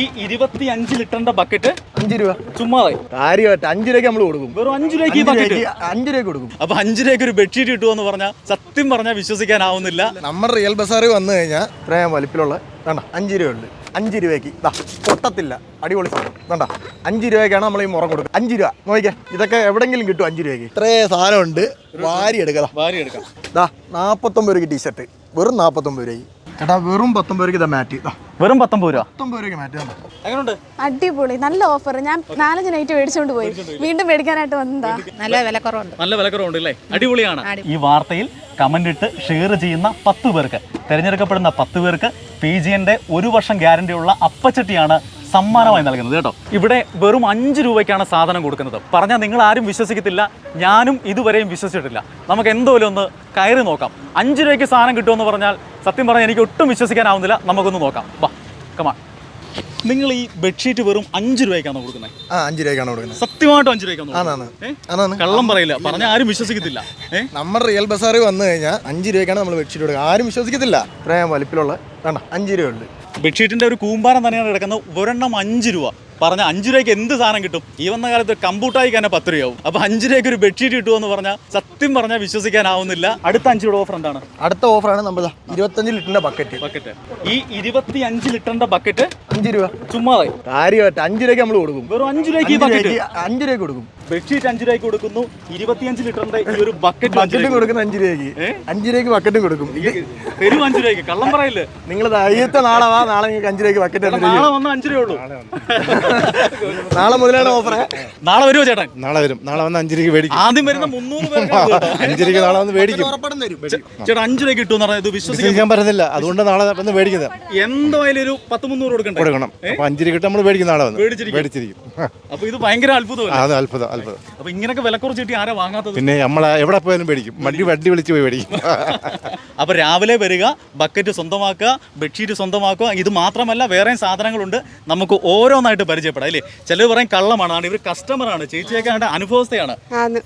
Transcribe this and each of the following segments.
ഈ ഇരുപത്തി അഞ്ച് ലിറ്ററിന്റെ ബക്കറ്റ് അഞ്ച് രൂപ. ചുമ്മാതെ കാര്യമായിട്ട് അഞ്ച് രൂപയ്ക്ക് നമ്മൾ കൊടുക്കും. വെറും അഞ്ചു രൂപയ്ക്ക് ഈ രൂപ ബക്കറ്റ് രൂപയ്ക്ക് അഞ്ച് രൂപയ്ക്ക് കൊടുക്കും. അപ്പൊ അഞ്ചു രൂപയ്ക്ക് ഒരു ബെഡ്ഷീറ്റ് കിട്ടുമെന്ന് പറഞ്ഞാൽ സത്യം പറഞ്ഞാൽ വിശ്വസിക്കാനാവുന്നില്ല. നമ്മുടെ റിയൽ ബസാറിൽ വന്നു കഴിഞ്ഞാൽ ഇത്രയും വലിപ്പിലുള്ള വേണ്ട അഞ്ച് രൂപയുണ്ട്. അഞ്ച് രൂപയ്ക്ക്. ഇതാ പൊട്ടത്തില്ല. അടിപൊളി സാധനം. വേണ്ട അഞ്ച് രൂപയ്ക്കാണ് നമ്മൾ ഈ മുറം കൊടുക്കുക അഞ്ച് രൂപ. നോക്കിയാ ഇതൊക്കെ എവിടെങ്കിലും കിട്ടും അഞ്ച് രൂപയ്ക്ക്. ഇത്രേ സാധനം ഉണ്ട് വാരി എടുക്കാം വാരി എടുക്കാം. ഇതാ നാൽപ്പത്തൊമ്പത് രൂപയ്ക്ക് ടീഷർട്ട്. വെറും നാൽപ്പത്തൊമ്പത് രൂപയ്ക്ക്. ചേട്ടാ വെറും പത്തൊമ്പത് രൂപയ്ക്ക് ഇതാ മാറ്റ് ഇതാ വെറും പത്തൊമ്പത് രൂപ. അടിപൊളി. നല്ല ഓഫർ ഞാൻ നാലഞ്ച് നൈറ്റ് മേടിച്ചോണ്ട് പോയി. വീണ്ടും മേടിക്കാനായിട്ട് വന്നതാ. നല്ല വിലക്കുറവുണ്ട്. നല്ല വിലക്കുറവുണ്ട് അല്ലേ അടിപൊളിയാണ്. ഈ വാർത്തയിൽ കമന്റ് ഇട്ട് ഷെയർ ചെയ്യുന്ന പത്ത് പേർക്ക് തിരഞ്ഞെടുക്കപ്പെടുന്ന പത്ത് പേർക്ക് പി ജിന്റെ ഒരു വർഷം ഗ്യാരണ്ടി ഉള്ള അപ്പച്ചട്ടിയാണ് സമ്മാനമായി നൽകുന്നത് കേട്ടോ. ഇവിടെ വെറും അഞ്ച് രൂപയ്ക്കാണ് സാധനം കൊടുക്കുന്നത്. പറഞ്ഞാൽ നിങ്ങൾ ആരും വിശ്വസിക്കത്തില്ല ഞാനും ഇതുവരെയും വിശ്വസിച്ചിട്ടില്ല. നമുക്ക് എന്തോലും ഒന്ന് കയറി നോക്കാം. അഞ്ച് രൂപയ്ക്ക് സാധനം കിട്ടുമെന്ന് പറഞ്ഞാൽ സത്യം പറഞ്ഞാൽ എനിക്ക് ഒട്ടും വിശ്വസിക്കാനാവുന്നില്ല. നമുക്കൊന്ന് നോക്കാം. വാ കമാ നിങ്ങൾ ഈ ബെഡ്ഷീറ്റ് വെറും അഞ്ച് രൂപയ്ക്കാണ് കൊടുക്കുന്നത് ആ അഞ്ച് രൂപയ്ക്കാണ് കൊടുക്കുന്നത് സത്യമായിട്ടും അഞ്ച് രൂപയ്ക്കാണ് കള്ളം പറയില്ല. പറഞ്ഞാൽ ആരും വിശ്വസിക്കത്തില്ല. നമ്മുടെ റിയൽ ബസാറിൽ വന്നു കഴിഞ്ഞാൽ അഞ്ച് രൂപയ്ക്കാണ് നമ്മൾ ബെഡ്ഷീറ്റ് കൊടുക്കുക ആരും വിശ്വസിക്കത്തില്ല. ഇത്രയും വലിപ്പിലുള്ള വേണ്ട അഞ്ച് രൂപയുണ്ട്. ബെഡ്ഷീറ്റിന്റെ ഒരു കൂമ്പാരം തന്നെയാണ് കിടക്കുന്നത്. ഒരെണ്ണം അഞ്ച് രൂപ. പറഞ്ഞ അഞ്ച് രൂപയ്ക്ക് എന്ത് സാധനം കിട്ടും? ഈ വന്ന കാലത്ത് കമ്പ്യൂട്ടായി തന്നെ പത്ത് രൂപയാവും. അപ്പൊ അഞ്ച് രൂപയ്ക്ക് ഒരു ബെഡ്ഷീറ്റ് കിട്ടുമെന്ന് പറഞ്ഞാൽ സത്യം പറഞ്ഞാൽ വിശ്വസിക്കാനാവുന്നില്ല. അടുത്ത അഞ്ച് രൂപ ഓഫർ എന്താണ്? അടുത്ത ഓഫർ ഓഫറാണ് നമ്മൾ ഇരുപത്തഞ്ച് ലിറ്ററിന്റെ ബക്കറ്റ് ബക്കറ്റ് ഈ ഇരുപത്തി അഞ്ച് ലിറ്ററിന്റെ ബക്കറ്റ് അഞ്ച് രൂപ. ചുമ്മാതെ കാര്യമായിട്ട് അഞ്ച് രൂപയ്ക്ക് നമ്മൾ കൊടുക്കും. വെറും അഞ്ച് രൂപയ്ക്ക് ഈ ബക്കറ്റ് രൂപയ്ക്ക് അഞ്ച് രൂപയ്ക്ക് കൊടുക്കും. ബെഡ്ഷീറ്റ് അഞ്ച് രൂപയ്ക്ക് കൊടുക്കുന്നു. ഇരുപത്തിയഞ്ച് ലിറ്ററിന്റെ ഈ ഒരു ബക്കറ്റ് ബക്കറ്റും കൊടുക്കുന്ന അഞ്ച് രൂപയ്ക്ക്. അഞ്ചു അഞ്ച് രൂപയ്ക്ക് ബക്കറ്റും കൊടുക്കും. തരും അഞ്ച് രൂപയ്ക്ക്. കള്ളം പറയില്ലേ? നിങ്ങൾ അയ്യത്തെ നാളെ വാ നാളെ നിങ്ങൾക്ക് അഞ്ച് രൂപയ്ക്ക് ബക്കറ്റ് നാളെ വന്ന അഞ്ച് രൂപ ഉള്ളൂ. നാളെ മുതലാണ് ഓഫർ നാളെ വരുമോ ചേട്ടൻ? നാളെ വരും. നാളെ വന്ന് രൂപ മേടിക്കും. ആദ്യം വരുന്ന മുന്നൂറ് രൂപയ്ക്ക് നാളെ വന്ന് മേടിക്കും. ചേട്ടാ അഞ്ച് രൂപ കിട്ടും പറഞ്ഞാൽ ഇത് വിശ്വസിക്കാൻ പറ്റുന്നില്ല അതുകൊണ്ട് നാളെ വന്ന് മേടിക്കുന്നത്. എന്തായാലും ഒരു പത്ത് മുന്നൂറ് കൊടുക്കണം. കൊടുക്കണം രൂപ കിട്ടും നമ്മൾ മേടിക്കും നാളെ വന്ന്. മേടിച്ചിരിക്കും. അപ്പൊ ഇത് ഭയങ്കര അത്ഭുതം അത് അത്ഭുതം. അത്ഭുതം അപ്പൊ ഇങ്ങനൊക്കെ വിലക്കുറച്ച് കിട്ടി ആരാ വാങ്ങാത്തത്? പിന്നെ നമ്മൾ എവിടെ പോയാലും മേടിക്കും വണ്ടി വണ്ടി വിളിച്ച് പോയി മേടിക്കും അപ്പൊ രാവിലെ വരിക ബക്കറ്റ് സ്വന്തമാക്കുക ബെഡ്ഷീറ്റ് സ്വന്തമാക്കുക ഇത് മാത്രമല്ല വേറെയും സാധനങ്ങളുണ്ട്. നമുക്ക് ഓരോന്നായിട്ട് പരിചയപ്പെടാം അല്ലേ? ചിലർ പറയും കള്ളമാണ് ആണ്. ഇവർ കസ്റ്റമറാണ് ചേച്ചിയൊക്കെ അവരുടെ അനുഭവസ്ഥയാണ്.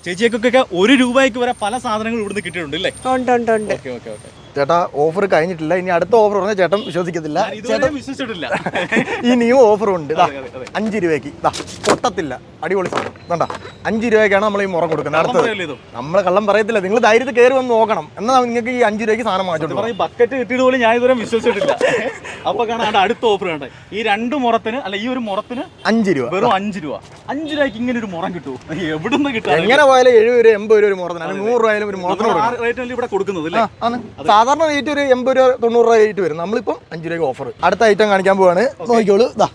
ചേച്ചിയൊക്കെ ഒരു രൂപയ്ക്ക് വരെ പല സാധനങ്ങളും ഇവിടുന്ന് കിട്ടിയിട്ടുണ്ട് അല്ലേ ഉണ്ട് ഉണ്ട് ഉണ്ട്. Okay okay okay. ചേട്ടാ ഓഫർ കഴിഞ്ഞിട്ടില്ല. ഇനി അടുത്ത ഓഫർ പറഞ്ഞാൽ ചേട്ടൻ വിശ്വസിക്കത്തില്ല. ചേട്ടൻ വിശ്വസിച്ചിട്ടില്ല. ഇനിയും ഓഫർ ഉണ്ട്. അഞ്ചു രൂപയ്ക്ക്. ഇതാ പൊട്ടത്തില്ല. അടിപൊളി സാധനം. വേണ്ട അഞ്ച് രൂപയ്ക്കാണ് നമ്മൾ ഈ മുറ കൊടുക്കുന്നത്. അടുത്തത്. നമ്മൾ കള്ളം പറയത്തില്ല. നിങ്ങൾ ധൈര്യത്തിൽ കയറി വന്ന് നോക്കണം. എന്നാൽ നിങ്ങൾക്ക് ഈ അഞ്ച് രൂപയ്ക്ക് സാധനം ഈ ബക്കറ്റ് കിട്ടിയത് പോലും ഞാൻ ഇതുവരെ വിശ്വസിച്ചിട്ടില്ല. അപ്പൊ കാണാൻ അടുത്ത ഓഫർ വേണ്ട ഈ രണ്ട് മുറത്തിന് അല്ല ഈ ഒരു മുറത്തിന് അഞ്ച് രൂപ. വെറും അഞ്ച് രൂപ. അഞ്ച് രൂപയ്ക്ക് ഇങ്ങനെ ഒരു മുറം കിട്ടുമോ എവിടുന്ന് കിട്ടും എങ്ങനെ പോയാലും എഴുപത് രൂപ എൺപത് രൂപ ഒരു മുറത്തിന് അല്ലെങ്കിൽ നൂറ് രൂപ ഒരു മുറത്തിന് റേറ്റ് ഇവിടെ കൊടുക്കുന്നത് അല്ലേ. സാധാരണ റേറ്റ് ഒരു എൺപത് രൂപ തൊണ്ണൂറ് രൂപ റേറ്റ് വരും. നമ്മളിപ്പം അഞ്ച് രൂപയ്ക്ക് ഓഫർ അടുത്ത ഐറ്റം കാണിക്കാൻ പോവാണ്. നോക്കിക്കോളൂ. ഇതാ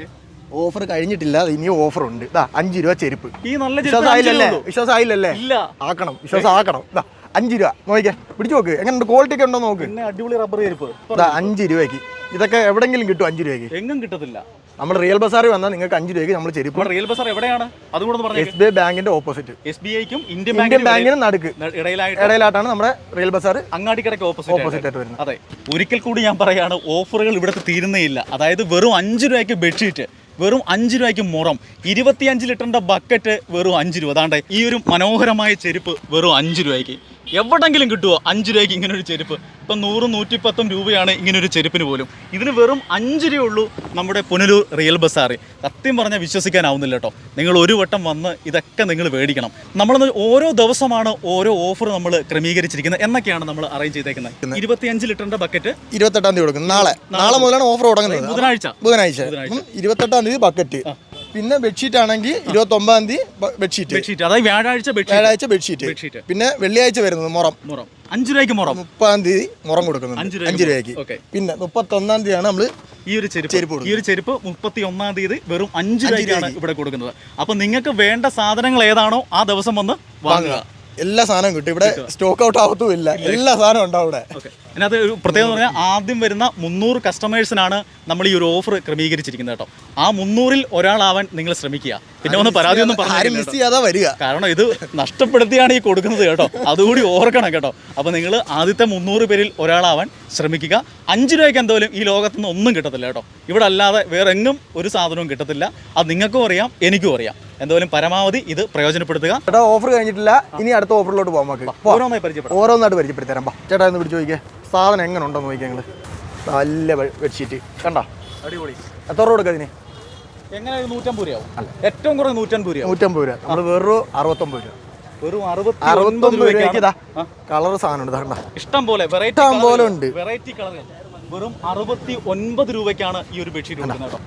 ഓഫർ കഴിഞ്ഞിട്ടില്ല. ഇനിയും ഓഫർ ഉണ്ട്. ഇതാ അഞ്ച് രൂപ ചെരുപ്പ്. ഈ നല്ല ചെരുപ്പ് വിശ്വാസം അഞ്ച് ആയില്ലല്ലേ രൂപ ഉള്ളൂ. വിശ്വാസം ആയില്ലല്ലേ ഇല്ല. ആക്കണം. വിശ്വാസം ആക്കണം. ഇതാ അഞ്ച് രൂപ. നോക്കിക്കേ. പിടിച്ചു നോക്ക്. എങ്ങനെയുണ്ട്? ക്വാളിറ്റി ഒക്കെ ഉണ്ടോ നോക്ക്. അടിപൊളി റബ്ബർ ചെരുപ്പ്. ഇതാ അഞ്ച് രൂപയ്ക്ക്. ഇതൊക്കെ എവിടെങ്കിലും കിട്ടും അഞ്ച് രൂപയ്ക്ക്. എങ്ങും കിട്ടത്തില്ല. നമ്മൾ റിയൽ ബസാറിൽ വന്നാൽ നിങ്ങൾക്ക് അഞ്ച് രൂപയ്ക്ക് നമ്മൾ ചെരുപ്പ് റിയൽ ബസാർ എവിടെയാണ്? അതും കൂടെ പറഞ്ഞു എസ് ബി ഐ ബാങ്കിന്റെ ഓപ്പോസിറ്റ് എസ് ബി ഐക്കും ഇന്ത്യൻ ഇന്ത്യൻ ബാങ്കിനും നടുക്ക്. ഇടയിലായിട്ട് ഇടയിലായിട്ടാണ് നമ്മുടെ റിയൽ ബസാർ അങ്ങാടിക്കടയ്ക്ക് ഓപ്പോസിറ്റ് ഓപ്പോസിറ്റ് ആയിട്ട് വരുന്നത്. അതെ. ഒരിക്കൽ കൂടി ഞാൻ പറയാണ് ഓഫറുകൾ ഇവിടുത്തെ തീരുന്നേയില്ല. അതായത് വെറും അഞ്ച് രൂപയ്ക്ക് ബെഡ്ഷീറ്റ് വെറും അഞ്ച് രൂപയ്ക്ക് മുറം ഇരുപത്തിയഞ്ച് ലിറ്ററിന്റെ ബക്കറ്റ് വെറും അഞ്ച് രൂപ. അതാണ്ട് ഈ ഒരു മനോഹരമായ ചെരുപ്പ് വെറും അഞ്ച് രൂപയ്ക്ക്. എവിടെങ്കിലും കിട്ടുമോ അഞ്ച് രൂപയ്ക്ക് ഇങ്ങനെ ഒരു ചെരുപ്പ്. ഇപ്പം നൂറും നൂറ്റിപ്പത്തും രൂപയാണ് ഇങ്ങനെ ഒരു ചെരുപ്പിന് പോലും. ഇതിന് വെറും അഞ്ച് രൂപയുള്ളൂ നമ്മുടെ പുനലൂർ റിയൽ ബസാറ് സത്യം പറഞ്ഞാൽ വിശ്വസിക്കാനാവുന്നില്ല കേട്ടോ. നിങ്ങൾ ഒരു വട്ടം വന്ന് ഇതൊക്കെ നിങ്ങൾ മേടിക്കണം. നമ്മൾ ഓരോ ദിവസമാണ് ഓരോ ഓഫർ നമ്മൾ ക്രമീകരിച്ചിരിക്കുന്നത് എന്നൊക്കെയാണ് നമ്മൾ അറേഞ്ച് ചെയ്തേക്കുന്നത്. ഇരുപത്തിയഞ്ച് ലിറ്ററിന്റെ ബക്കറ്റ്. ഇരുപത്തെട്ടാം തീയതി കൊടുക്കുന്നത് നാളെ. നാളെ. മുതലാണ് ഓഫർ തുടങ്ങുന്നത് ബുധനാഴ്ച. ബുധനാഴ്ച. ഇരുപത്തെട്ടാം തീയതി ബക്കറ്റ്. പിന്നെ ബെഡ്ഷീറ്റ് ആണെങ്കിൽ ഇരുപത്തി ഒമ്പതാം തീയതി ബെഡ്ഷീറ്റ്. ബെഡ്ഷീറ്റ്. അതായത് വ്യാഴാഴ്ച ബെഡ്ഷീറ്റ്. വ്യാഴാഴ്ച ബെഡ്ഷീറ്റ്. പിന്നെ വെള്ളിയാഴ്ച വരുന്നത് മുറം. മുറം. അഞ്ച് രൂപയ്ക്ക് മുറം. മുപ്പതാം തീയതി മുറം കൊടുക്കുന്നത് അഞ്ച് രൂപയ്ക്ക് പിന്നെ മുപ്പത്തി ഒന്നാം തീയതിയാണ് നമ്മൾ ഈ ഒരു ചെരുപ്പ്. ചെരുപ്പ് ഈ ഒരു ചെരുപ്പ് മുപ്പത്തി ഒന്നാം തീയതി വെറും അഞ്ച് രൂപയ്ക്കാണ് ഇവിടെ കൊടുക്കുന്നത്. അപ്പൊ നിങ്ങൾക്ക് വേണ്ട സാധനങ്ങൾ ഏതാണോ ആ ദിവസം വന്ന് വാങ്ങുക. എല്ലാ സാധനവും കിട്ടും. ഇവിടെ സ്റ്റോക്ക് ഔട്ട് ആവത്തും ഇല്ല. എല്ലാ സാധനവും ഉണ്ടാവും ഇവിടെ അതിനകത്ത് ഒരു പ്രത്യേകത പറഞ്ഞാൽ ആദ്യം വരുന്ന മുന്നൂറ് കസ്റ്റമേഴ്സിനാണ് നമ്മൾ ഈ ഒരു ഓഫർ ക്രമീകരിച്ചിരിക്കുന്നത് കേട്ടോ. ആ മുന്നൂറിൽ ഒരാളാവാൻ നിങ്ങൾ ശ്രമിക്കുക. പിന്നെ ഒന്ന് പരാതി ഒന്നും പറഞ്ഞു മിസ് ചെയ്യാതെ വരിക. കാരണം ഇത് നഷ്ടപ്പെടുത്തിയാണ് ഈ കൊടുക്കുന്നത് കേട്ടോ. അതുകൂടി ഓർക്കണം കേട്ടോ. അപ്പോൾ നിങ്ങൾ ആദ്യത്തെ മുന്നൂറ് പേരിൽ ഒരാളാവാൻ ശ്രമിക്കുക. അഞ്ച് രൂപയ്ക്ക് എന്തായാലും ഈ ലോകത്തുനിന്ന് ഒന്നും കിട്ടത്തില്ല കേട്ടോ. ഇവിടെ അല്ലാതെ വേറെ എങ്ങും ഒരു സാധനവും കിട്ടത്തില്ല. അത് നിങ്ങൾക്കും അറിയാം എനിക്കും അറിയാം. എന്തായാലും പരമാവധി ഇത് പ്രയോജനപ്പെടുത്തുക. ചേട്ടാ ഓഫർ കഴിഞ്ഞിട്ടില്ല. ഇനി അടുത്ത ഓഫറിലോട്ട് പോകാൻ നമുക്ക്. ഓരോന്നായി പരിചയപ്പെടും. ഓരോന്നായിട്ട് പരിചയപ്പെടുത്തരാം ബാ ചേട്ടാ ഒന്ന് പിടിച്ച് നോക്കിയേ. സാധനം എങ്ങനെ ഉണ്ടോ നോക്കിയാൽ ഞങ്ങൾ നല്ല ബെഡ്ഷീറ്റ് കണ്ട? അടിപൊളി. എത്ര രൂപ കൊടുക്കുക ഇതിന്? എങ്ങനെ നൂറ്റമ്പത് രൂപയാവും? ഏറ്റവും കുറഞ്ഞ നൂറ്റമ്പത് രൂപ നൂറ്റമ്പത് രൂപ. നമ്മൾ വെറും അറുപത്തൊമ്പത് രൂപ. വെറും അറുപത്തി അറുപത്തൊമ്പത് രൂപയ്ക്ക് ഇതാ കളർ സാധനം ഉണ്ട് ഇഷ്ടം പോലെ വെറൈറ്റി ഇഷ്ടം പോലെ ഉണ്ട്. വെറൈറ്റി കളർ വെറും അറുപത്തി ഒൻപത് രൂപയ്ക്കാണ് ഈ ഒരു ബെഡ്ഷീറ്റ് കൊടുക്കുന്നത്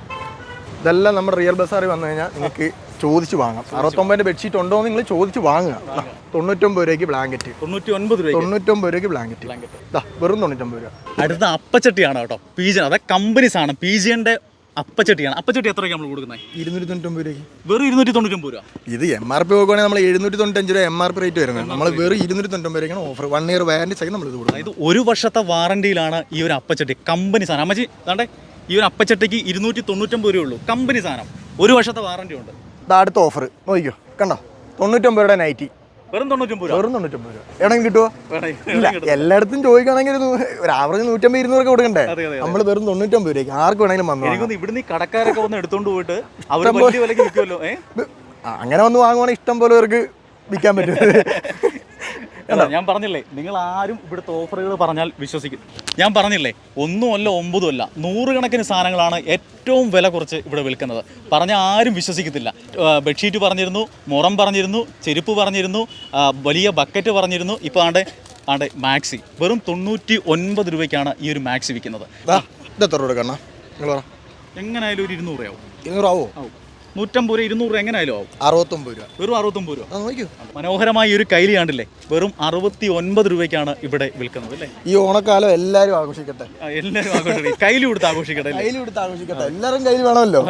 ഇതെല്ലാം നമ്മുടെ റിയൽ ബസാറിൽ വന്നു കഴിഞ്ഞാൽ നിങ്ങൾക്ക് ചോദിച്ച് വാങ്ങാം. അറുപത്തൊമ്പതിന്റെ ബെഡ്ഷീറ്റ് ഉണ്ടോ എന്ന് നിങ്ങൾ ചോദിച്ച് വാങ്ങുക. തൊണ്ണൂറ്റൊമ്പത് രൂപയ്ക്ക് ബ്ലാങ്കറ്റ് തൊണ്ണൂറ്റൊമ്പത് രൂപയ്ക്ക് ബ്ലാങ്കറ്റ് ഇതാ വെറും തൊണ്ണൂറ്റൊമ്പത് രൂപ. അടുത്ത അപ്പച്ചട്ടിയാണ് കേട്ടോ പി ജി അതായത് കമ്പനീസ് ആണ്. പി പീജിയന്റെ അപ്പച്ചട്ടിയാണ്. അപ്പച്ചട്ടി എത്രയ്ക്ക് നമ്മൾ കൊടുക്കുന്നത്? ഇരുന്നൂറ്റി തൊണ്ണൂറ്റൊമ്പത് രൂപയ്ക്ക്. വെറും ഇരുന്നൂറ്റി തൊണ്ണൂറ്റൊമ്പത് രൂപ. ഇത് എം ആർ പി നോക്കുവാണെങ്കിൽ നമ്മൾ എഴുന്നൂറ്റി തൊണ്ണൂറ്റഞ്ച് രൂപ എം ആർ പി റേറ്റ് വരുന്നത്. നമ്മൾ വെറും ഇരുന്നൂറ്റി തൊണ്ണൂറ്റൊമ്പത് രൂപയ്ക്കാണ് offer one year warranty side നമ്മൾ ഇത് കൊടുക്കുന്നത്. അതായത് ഒരു വർഷത്തെ വാറണ്ടിയിലാണ് ഈ ഒരു അപ്പച്ചട്ടി. കമ്പനി സാധനം. അമ്മച്ചി താണ്ടേ ഈ ഒരു അപ്പച്ചട്ടിക്ക് ഇരുന്നൂറ്റി തൊണ്ണൂറ്റൊമ്പത് രൂപ ഉള്ളൂ. കമ്പനി സാധനം. ഒരു വർഷത്തെ വാറണ്ടി ഉണ്ട്. അടുത്ത ഓഫർ നോക്കിക്കോ കണ്ടോ? തൊണ്ണൂറ്റൊമ്പത് രൂപയുടെ നൈറ്റി വെറും തൊണ്ണൂറ്റൊമ്പത് വെറും തൊണ്ണൂറ്റൊമ്പത് രൂപ. എവിടെയും കിട്ടുമോ. ഇല്ല എല്ലായിടത്തും ചോദിക്കുകയാണെങ്കിൽ ഒരു ആവറേജ് നൂറ്റമ്പത് ഇരുന്നൂറൊക്കെ കൊടുക്കണ്ടേ. നമ്മൾ വെറും തൊണ്ണൂറ്റൊമ്പത് രൂപയ്ക്ക് ആർക്ക് വേണമെങ്കിലും വന്നു ഇവിടുന്ന് കടക്കാരൊക്കെ വന്ന് എടുത്തോണ്ട് പോയിട്ട് അങ്ങനെ വന്ന് വാങ്ങുവാണെങ്കിൽ ഇഷ്ടം പോലെ പേർക്ക് വിൽക്കാൻ പറ്റും. അല്ല ഞാൻ പറഞ്ഞില്ലേ നിങ്ങൾ ആരും ഇവിടുത്തെ ഓഫറുകൾ പറഞ്ഞാൽ വിശ്വസിക്കും. ഞാൻ പറഞ്ഞില്ലേ ഒന്നും അല്ല ഒമ്പതും അല്ല നൂറുകണക്കിന് സാധനങ്ങളാണ് ഏറ്റവും വില കുറച്ച് ഇവിടെ വിൽക്കുന്നത്. പറഞ്ഞ ആരും വിശ്വസിക്കത്തില്ല. ബെഡ്ഷീറ്റ് പറഞ്ഞിരുന്നു മുറം പറഞ്ഞിരുന്നു ചെരുപ്പ് പറഞ്ഞിരുന്നു വലിയ ബക്കറ്റ് പറഞ്ഞിരുന്നു. ഇപ്പോൾ ആണ്ട് ആണ്ട് മാക്സി വെറും തൊണ്ണൂറ്റി ഒൻപത് രൂപയ്ക്കാണ് ഈ ഒരു മാക്സി വിൽക്കുന്നത്. എത്ര രൂപ എങ്ങനെയായാലും ഒരു ഇരുന്നൂറ് ആവും. ഇരുന്നൂറാവോ? ആവും. നൂറ്റമ്പത് രൂപ ഇരുന്നൂറ് രൂപ എങ്ങനെയായാലും ആവും. അറുപത്തൊമ്പത് രൂപ. വെറും അറുപത്തൊമ്പത് രൂപ. ആ നോക്കൂ മനോഹരമായ ഒരു കൈലി കണ്ടില്ലേ? വെറും അറുപത്തി ഒൻപത് രൂപയ്ക്കാണ് ഇവിടെ വിൽക്കുന്നത് അല്ലേ? ഈ ഓണക്കാലം എല്ലാവരും ആഘോഷിക്കട്ടെ. എല്ലാരും എല്ലാവരും ആഘോഷിക്കട്ടെ. കൈലി കൊടുത്ത് ആഘോഷിക്കട്ടെ കൈലി കൊടുത്ത് ആഘോഷിക്കട്ടെ. എല്ലാവരും കൈലി വേണമല്ലോ.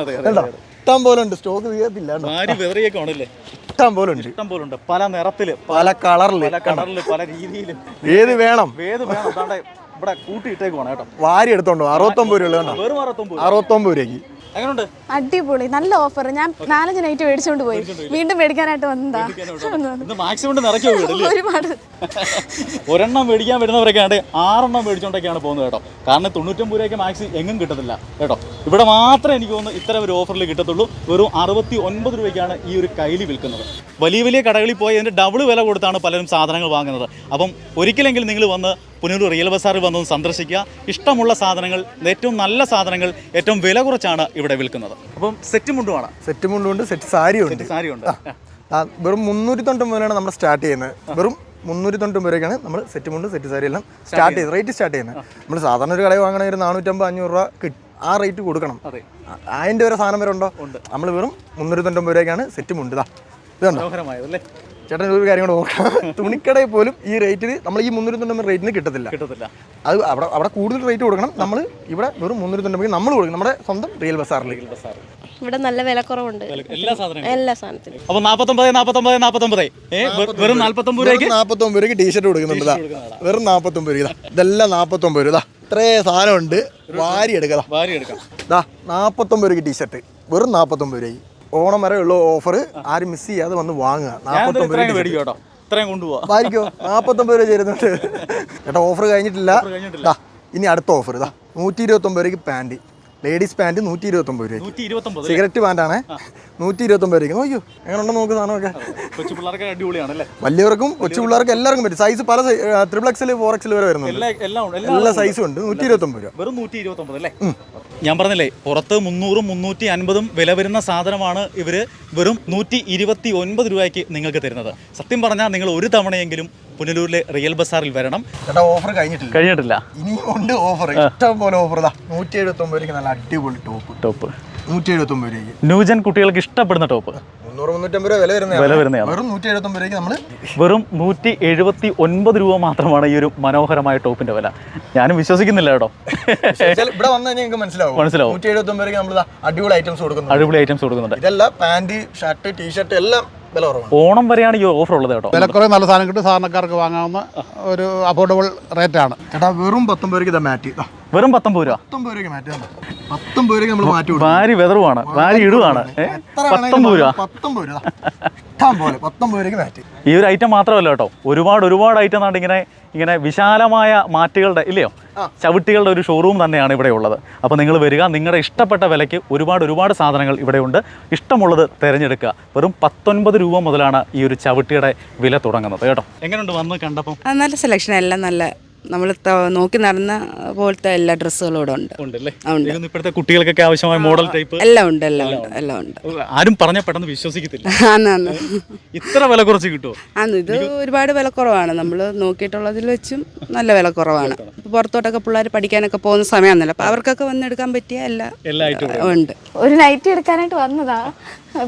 ഇഷ്ടം പോലെ ഉണ്ട്. സ്റ്റോക്ക് തീരത്തില്ല ആര് വെറിയൊക്കെ ആണല്ലേ ഇഷ്ടം പോലെ ഉണ്ട്. ഇഷ്ടം പോലെ ഉണ്ട്. പല നിറത്തിൽ പല കളറിൽ പല കളറിൽ പല രീതിയിലും. ഏത് വേണം? ഏത് വേണം? ഇവിടെ കൂട്ടിയിട്ടേക്കുവാണ് കേട്ടോ. വാരി എടുത്തോണ്ടോ അറുപത്തൊമ്പത് രൂപ അറുപത്തൊമ്പത് രൂപയ്ക്ക്. അടിപൊളി. നല്ല ഓഫർ ഞാൻ നാലഞ്ച് നൈറ്റ് മേടിച്ചോണ്ട് പോയി. വീണ്ടും മേടിക്കാനായിട്ട് വന്നതാ. ഒരുപാട്. ഒരെണ്ണം മേടിക്കാൻ വരുന്നവരൊക്കെ ആണ്ട് ആറെണ്ണം മേടിച്ചോണ്ടൊക്കെയാണ് പോകുന്നത് കേട്ടോ. കാരണം തൊണ്ണൂറ്റൊമ്പത് രൂപയ്ക്ക് മാക്സി എങ്ങും കിട്ടത്തില്ല കേട്ടോ. ഇവിടെ മാത്രമേ എനിക്ക് തോന്നുന്നു ഇത്തരം ഒരു ഓഫറിൽ കിട്ടത്തുള്ളൂ. വെറും അറുപത്തി ഒൻപത് രൂപയ്ക്കാണ് ഈ ഒരു കൈലി വിൽക്കുന്നത്. വലിയ വലിയ കടകളിൽ പോയി അതിന്റെ ഡബിൾ വില കൊടുത്താണ് പലരും സാധനങ്ങൾ വാങ്ങുന്നത്. അപ്പം ഒരിക്കലെങ്കിലും നിങ്ങൾ വന്ന് പുനലൂർ റിയൽ ബസാറിൽ വന്നൊന്ന് സന്ദർശിക്കുക. ഇഷ്ടമുള്ള സാധനങ്ങൾ ഏറ്റവും നല്ല സാധനങ്ങൾ ഏറ്റവും വില കുറച്ചാണ് ഇവിടെ വിൽക്കുന്നത്. അപ്പം സെറ്റ് മുണ്ടുമാണ് സെറ്റ് മുണ്ടുണ്ട് സെറ്റ് സാരിയുണ്ട്. സാരിയുണ്ട്. വെറും മുന്നൂറ്റി മുതലാണ് നമ്മൾ സ്റ്റാർട്ട് ചെയ്യുന്നത്. വെറും മുന്നൂറ്റി തൊണ്ണൂറ്റൊമ്പത് രൂപയ്ക്കാണ് നമ്മൾ സെറ്റ് മുണ്ട് സെറ്റ് സാരി എല്ലാം സ്റ്റാർട്ട് ചെയ്ത് റേറ്റ് സ്റ്റാർട്ട് ചെയ്യുന്നത്. നമ്മൾ സാധാരണ ഒരു കടയിൽ വാങ്ങണ ഒരു നാനൂറ്റമ്പത് അഞ്ഞൂറ് രൂപ കിട്ടും ആ റേറ്റ് കൊടുക്കണം. അതിന്റെ വരെ സാധനം വരെ ഉണ്ടോ. നമ്മൾ വെറും മുന്നൂറ്റി തൊണ്ണൂറ്റൊമ്പത് രൂപയ്ക്കാണ് സെറ്റ് മുണ്ട് ഇതാ. ഇതുണ്ടോ? ചേട്ടൻ ഒരു കാര്യം കൂടെ നോക്കാം. തുണിക്കടയിൽ പോലും ഈ റേറ്റിന് നമ്മൾ ഈ മുന്നൂറ്റി തൊണ്ണൂറ് റേറ്റിന് കിട്ടത്തില്ല. കിട്ടത്തില്ല. അത് അവിടെ അവിടെ കൂടുതൽ റേറ്റ് കൊടുക്കണം. നമ്മൾ ഇവിടെ വെറും മുന്നൂറ്റി തൊണ്ണൂറ് നമ്മൾ കൊടുക്കണം. നമ്മുടെ സ്വന്തം റിയൽ ബസാറിൽ ബസാർ ഇവിടെ നല്ല വിലക്കുറവുണ്ട് എല്ലാ സാധനങ്ങളും എല്ലാ സാധനത്തിനും അപ്പൊ നാപ്പത്തൊമ്പത് നാപ്പത്തൊമ്പത് നാപ്പത്തൊമ്പത്. വെറും നാപ്പത്തൊമ്പത് രൂപയ്ക്ക്? നാപ്പത്തൊമ്പത് രൂപയ്ക്ക് ടീഷർട്ട് കൊടുക്കുന്നുണ്ട് വെറും നാൽപ്പത്തൊമ്പത് രൂപ ഇതാ. ഇതെല്ലാം നാൽപ്പത്തൊമ്പത് രൂപ ഇതാ. ഇത്രേ സാധനമുണ്ട്. വാരി എടുക്കാം വാരി എടുക്കാം. ഇതാ നാൽപ്പത്തൊമ്പത് രൂപയ്ക്ക് ടീഷർട്ട് വെറും നാൽപ്പത്തൊമ്പത് രൂപയ്ക്ക്. ഓണം വരെ ഉള്ള ഓഫർ ആരും മിസ് ചെയ്യാതെ വന്ന് വാങ്ങുക. നാൽപ്പത്തൊമ്പത് രൂപ ഇത്രയും നാൽപ്പത്തൊമ്പത് രൂപ ചേരുന്നുണ്ട് ചേട്ടാ ഓഫർ കഴിഞ്ഞിട്ടില്ല. ദാ, ഇനി അടുത്ത ഓഫർ ഇതാ നൂറ്റി ഇരുപത്തൊമ്പത് രൂപയ്ക്ക് പാന്റ്. ലേഡീസ് പാന്റ് നൂറ്റി ഇരുപത്തൊമ്പത് രൂപ സിഗരറ്റ് പാന്റാണ്. നൂറ്റി ഇരുപത്തൊമ്പത് രൂപയ്ക്ക്. നോക്കിയോ എങ്ങനെ ഉണ്ടോ നോക്ക് സാധനമൊക്കെ. കൊച്ചു പിള്ളേർക്ക് വലിയവർക്കും കൊച്ചു പിള്ളേർക്കും എല്ലാവർക്കും പറ്റും. സൈസ് പല ത്രിപ്ലക്സിൽ ഫോർ എക്സിൽ വരെ വരുന്നുണ്ട്. എല്ലാ സൈസും ഉണ്ട്. നൂറ്റി ഇരുപത്തൊമ്പത് രൂപ. വെറും നൂറ്റി ഇരുപത്തൊമ്പത് അല്ലേ ഞാൻ പറഞ്ഞില്ലേ പുറത്ത് മുന്നൂറും മുന്നൂറ്റി അൻപതും വില വരുന്ന സാധനമാണ് ഇവർ വെറും നൂറ്റി ഇരുപത്തി ഒൻപത് രൂപയ്ക്ക് നിങ്ങൾക്ക് തരുന്നത്. സത്യം പറഞ്ഞാൽ നിങ്ങൾ ഒരു തവണയെങ്കിലും പുനലൂരിലെ റിയൽ ബസാറിൽ വരണം. ചേട്ടാ ഓഫർ കഴിഞ്ഞിട്ടില്ല. കഴിഞ്ഞിട്ടില്ല. ഇനി ഉണ്ട് ഓഫർ ഇഷ്ടം പോലെ ഓഫർ നൂറ്റി രൂപയ്ക്ക് നല്ല അടിപൊളി ടോപ്പ് ടോപ്പ് നൂറ്റി എഴുപത്തൊമ്പത് രൂപയ്ക്ക്. ന്യൂജൻ കുട്ടികൾക്ക് ഇഷ്ടപ്പെടുന്ന ടോപ്പ്? മുന്നൂറ് മുന്നൂറ്റമ്പത് രൂപ വില വരുന്ന വില വെറും നൂറ്റി എഴുപത്തൊമ്പത് രൂപയ്ക്ക് നമ്മൾ വെറും നൂറ്റി എഴുപത്തി ഒൻപത് രൂപ മാത്രമാണ് ഈ ഒരു മനോഹരമായ ടോപ്പിന്റെ വില. ഞാനും വിശ്വസിക്കുന്നില്ല കേട്ടോ. ഇവിടെ വന്നു കഴിഞ്ഞാൽ നിങ്ങൾക്ക് മനസ്സിലാവും. മനസ്സിലാവും. നൂറ്റി എഴുപത്തൊമ്പത് രൂപയ്ക്ക് നമ്മൾ അടിപൊളി ഐറ്റംസ് കൊടുക്കുന്നു അടിപൊളി ഐറ്റംസ് കൊടുക്കുന്നുണ്ട്. ഇതെല്ലാം പാന്റ് ഷർട്ട് ടീഷർട്ട് എല്ലാം വില കുറവാണ്. ഓണം വരെയാണ് ഈ ഓഫർ ഉള്ളത് കേട്ടോ. വിലക്കുറവ് നല്ല സാധനം കിട്ടും. സാധാരണക്കാർക്ക് വാങ്ങാവുന്ന ഒരു അഫോർഡബിൾ റേറ്റ് ആണ്. ചേട്ടാ വെറും പത്തൊമ്പത് രൂപയ്ക്ക് ഇതാ മാറ്റ് ഇതാ വെറും പത്തൊമ്പത് രൂപ. പത്തൊമ്പത് രൂപയ്ക്ക് മാറ്റ് ഇതാ. പത്തൊമ്പത് രൂപയ്ക്ക് നമ്മൾ മാറ്റി കൊടുക്കും. വാരി വെതറുവാണ്. ഭാര്യ ഇടുവാണ്. പത്തൊമ്പത് രൂപ. വേണമെങ്കിലും പത്തൊമ്പത് രൂപ. ഇഷ്ടം പോലെ പത്തൊമ്പത് രൂപയ്ക്ക് മാറ്റ്. ഈ ഒരു ഐറ്റം മാത്രമല്ല കേട്ടോ. ഒരുപാട് ഒരുപാട് ഐറ്റം എന്നാണ് ഇങ്ങനെ ഇങ്ങനെ വിശാലമായ മാറ്റുകളുടെ ഇല്ലയോ? ചവിട്ടികളുടെ ഒരു ഷോറൂം തന്നെയാണ് ഇവിടെ ഉള്ളത്. അപ്പോൾ നിങ്ങൾ വരിക. നിങ്ങളുടെ ഇഷ്ടപ്പെട്ട വിലയ്ക്ക് ഒരുപാട് ഒരുപാട് സാധനങ്ങൾ ഇവിടെയുണ്ട് ഇഷ്ടമുള്ളത് തിരഞ്ഞെടുക്കുക. വെറും പത്തൊൻപത് രൂപ മുതലാണ് ഈ ഒരു ചവിട്ടിയുടെ വില തുടങ്ങുന്നത് കേട്ടോ. എങ്ങനെയുണ്ട് വന്ന് കണ്ടപ്പോൾ നല്ല സെലക്ഷൻ എല്ലാം നല്ല നമ്മൾ നോക്കി നടന്ന പോലത്തെ എല്ലാ ഡ്രസ്സുകളും ഇവിടെ ഉണ്ട്. ഇപ്പോഴത്തെ കുട്ടികൾക്കൊക്കെ ആവശ്യമായ മോഡൽ ടൈപ്പ് എല്ലാം ഉണ്ട് എല്ലാം ഉണ്ട് എല്ലാം ഉണ്ട്. ആരും പറഞ്ഞ പെട്ടെന്ന് വിശ്വസിക്കത്തില്ല. ആന്നാന്ന് ഇത്ര വില കുറച്ച് കിട്ടുമോ ആന്ന് ഇത് ഒരുപാട് വില കുറവാണ്. നമ്മൾ നോക്കിയിട്ടുള്ളതിൽ വെച്ചും നല്ല വില കുറവാണ്. പുറത്തോട്ടൊക്കെ പിള്ളേർ പഠിക്കാനൊക്കെ പോകുന്ന സമയമാണല്ലോ അപ്പൊ അവർക്കൊക്കെ വന്നെടുക്കാൻ പറ്റിയ എല്ലാ ഉണ്ട്. ഒരു നൈറ്റ് എടുക്കാനായിട്ട് വന്നതാ.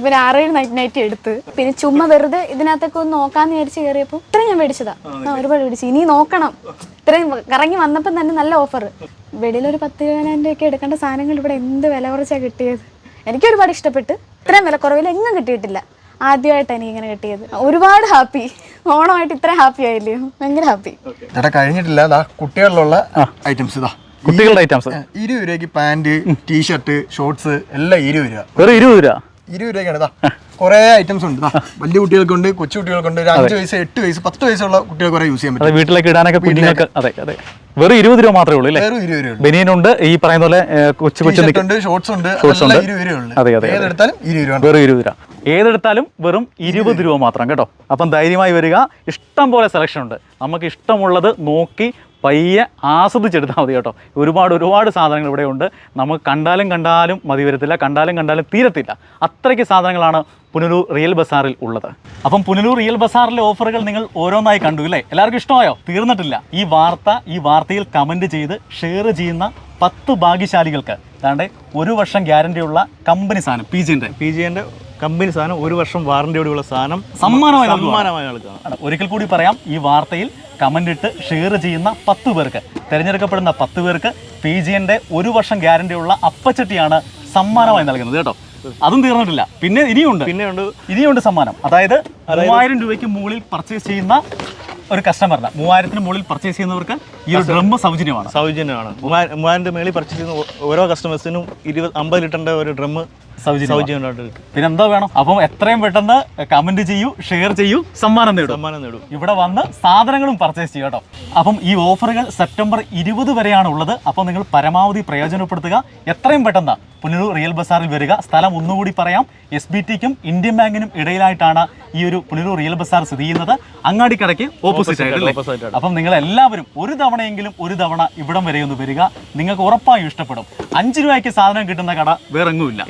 പിന്നെ ആറേഴ് നൈറ്റ് നൈറ്റ് എടുത്ത്. പിന്നെ ചുമ്മാ വെറുതെ ഇതിനകത്തൊക്കെ ഒന്ന് നോക്കാന്ന് വിചാരിച്ച് കയറിയപ്പോൾ ഇത്രയും ഞാൻ മേടിച്ചതാ. ആ ഒരുപാട് മേടിച്ചു. ഇനി നോക്കണം. ഇത്രയും കറങ്ങി വന്നപ്പം തന്നെ നല്ല ഓഫർ വെളിയിൽ ഒരു പത്ത് ഇരുപതിനായിരം രൂപയൊക്കെ എടുക്കേണ്ട സാധനങ്ങൾ ഇവിടെ എന്ത് വില കുറച്ചാണ് കിട്ടിയത്? എനിക്ക് ഒരുപാട് ഇഷ്ടപ്പെട്ട്. ഇത്രയും വില കുറവിൽ എങ്ങും കിട്ടിയിട്ടില്ല. ആദ്യമായിട്ടാണ് എനിക്ക് ഇങ്ങനെ കിട്ടിയത്. ഒരുപാട് ഹാപ്പി ഓണമായിട്ട് ഇത്ര ഹാപ്പി ആയില്ലേ? ഭയങ്കര ഹാപ്പി ചേട്ടാ കഴിഞ്ഞിട്ടില്ല. ദാ കുട്ടികളിലുള്ള ഐറ്റംസ് ഇതാ. കുട്ടികളുടെ ഐറ്റംസ് ഇരുപത് രൂപയ്ക്ക് പാന്റ് ടീഷർട്ട് ഷോർട്സ് എല്ലാം ഇരുപത് രൂപ. വെറും ഇരുപത് രൂപ? ഇരുപത് രൂപയ്ക്കാണ്. ഇതാ കുറേ ഐറ്റംസ് ഉണ്ട്. വലിയ കുട്ടികൾക്കുണ്ട് കൊച്ചു കുട്ടികൾക്കുണ്ട്. ഒരു അഞ്ച് വയസ്സ് എട്ട് വയസ്സ് പത്ത് വയസ്സുള്ള കുട്ടികൾക്ക് കുറെ യൂസ് ചെയ്യാൻ പറ്റും. വീട്ടിലേക്ക് ഇടാനൊക്കെ കുഞ്ഞുങ്ങൾക്ക് അതെ അതെ. വെറും ഇരുപത് രൂപ മാത്രമേ ഉള്ളൂ വെറും ഇരുപത് രൂപ ബനിയനുണ്ട് ഈ പറയുന്ന പോലെ കൊച്ചു കൊച്ചു ഉണ്ട് ഷോർട്സ് ഉണ്ട് ഷോർട്സ് ഉണ്ട്. അതെ, അതെ. ഏതെടുത്താലും ഇരുപത് രൂപ വെറും ഇരുപത് രൂപ. ഏതെടുത്താലും വെറും ഇരുപത് രൂപ മാത്രം കേട്ടോ. അപ്പം ധൈര്യമായി വരിക. ഇഷ്ടം പോലെ സെലക്ഷൻ ഉണ്ട്. നമുക്ക് ഇഷ്ടമുള്ളത് നോക്കി പയ്യെ ആസ്വദിച്ചെടുത്താൽ മതി കേട്ടോ. ഒരുപാട് ഒരുപാട് സാധനങ്ങൾ ഇവിടെ ഉണ്ട്. നമുക്ക് കണ്ടാലും കണ്ടാലും മതി വരത്തില്ല കണ്ടാലും കണ്ടാലും തീരത്തില്ല. അത്രയ്ക്ക് സാധനങ്ങളാണ് പുനലൂർ റിയൽ ബസാറിൽ ഉള്ളത്. അപ്പം പുനലൂർ റിയൽ ബസാറിലെ ഓഫറുകൾ നിങ്ങൾ ഓരോന്നായി കണ്ടു അല്ലേ എല്ലാവർക്കും ഇഷ്ടമായോ? തീർന്നിട്ടില്ല. ഈ വാർത്ത ഈ വാർത്തയിൽ കമന്റ് ചെയ്ത് ഷെയർ ചെയ്യുന്ന പത്ത് ഭാഗ്യശാലികൾക്ക് അതാണ്ട് ഒരു വർഷം ഗ്യാരണ്ടിയുള്ള കമ്പനി സാധനം പി ജിന്റെ പി ജിന്റെ കമ്പനി സാധനം ഒരു വർഷം വാറന്റിയോടെയുള്ള സാധനം സമ്മാനമായി. സമ്മാനമായി നൽകുകയാണ് ഒരിക്കൽ കൂടി പറയാം ഈ വാർത്തയിൽ കമന്റ് ഇട്ട് ഷെയർ ചെയ്യുന്ന പത്ത് പേർക്ക് തിരഞ്ഞെടുക്കപ്പെടുന്ന പത്ത് പേർക്ക് പി ജിന്റെ ഒരു വർഷം ഗ്യാരണ്ടിയുള്ള അപ്പച്ചട്ടിയാണ് സമ്മാനമായി നൽകുന്നത് കേട്ടോ. അതും തീർന്നിട്ടില്ല. പിന്നെ ഇനിയുണ്ട്. പിന്നെയുണ്ട് ഇനിയുണ്ട് സമ്മാനം. അതായത് മൂവായിരം രൂപയ്ക്ക് മുകളിൽ പർച്ചേസ് ചെയ്യുന്ന ഒരു കസ്റ്റമറിന് മൂവായിരത്തിന് മുകളിൽ പർച്ചേസ് ചെയ്യുന്നവർക്ക് ഈ ഒരു ഡ്രം സൗജന്യമാണ്. സൗജന്യമാണ്. മൂവായിരം മുകളിൽ മേളിൽ പർച്ചേസ് ചെയ്യുന്ന ഓരോ കസ്റ്റമേഴ്സിനും ഇരുപത് അമ്പത് ലിറ്ററിന്റെ ഒരു ഡ്രം സൗജന്യമായിട്ട് പിന്നെ എന്തോ വേണം? അപ്പം എത്രയും പെട്ടെന്ന് കമന്റ് ചെയ്യൂ ഷെയർ ചെയ്യൂ സമ്മാനം നേടും. സമ്മാനം നേടും. ഇവിടെ വന്ന് സാധനങ്ങളും പർച്ചേസ് ചെയ്യും കേട്ടോ. അപ്പം ഈ ഓഫറുകൾ സെപ്റ്റംബർ ഇരുപത് വരെയാണ് ഉള്ളത്. അപ്പോൾ നിങ്ങൾ പരമാവധി പ്രയോജനപ്പെടുത്തുക. എത്രയും പെട്ടെന്ന് പുനലൂർ റിയൽ ബസാറിൽ വരിക. സ്ഥലം ഒന്നുകൂടി പറയാം. എസ് ബി ടിക്കും ഇന്ത്യൻ ബാങ്കിനും ഇടയിലായിട്ടാണ് ഈ ഒരു പുനലൂർ റിയൽ ബസാർ സ്ഥിതി ചെയ്യുന്നത്. അങ്ങാടിക്കടയ്ക്ക് ഓപ്പോസിറ്റ് ആയിട്ട്. അപ്പം നിങ്ങൾ എല്ലാവരും ഒരു തവണയെങ്കിലും ഒരു തവണ ഇവിടം വരെ ഒന്ന് വരിക. നിങ്ങൾക്ക് ഉറപ്പായും ഇഷ്ടപ്പെടും. അഞ്ച് രൂപയ്ക്ക് സാധനം കിട്ടുന്ന കട വേറെ എങ്ങുമില്ല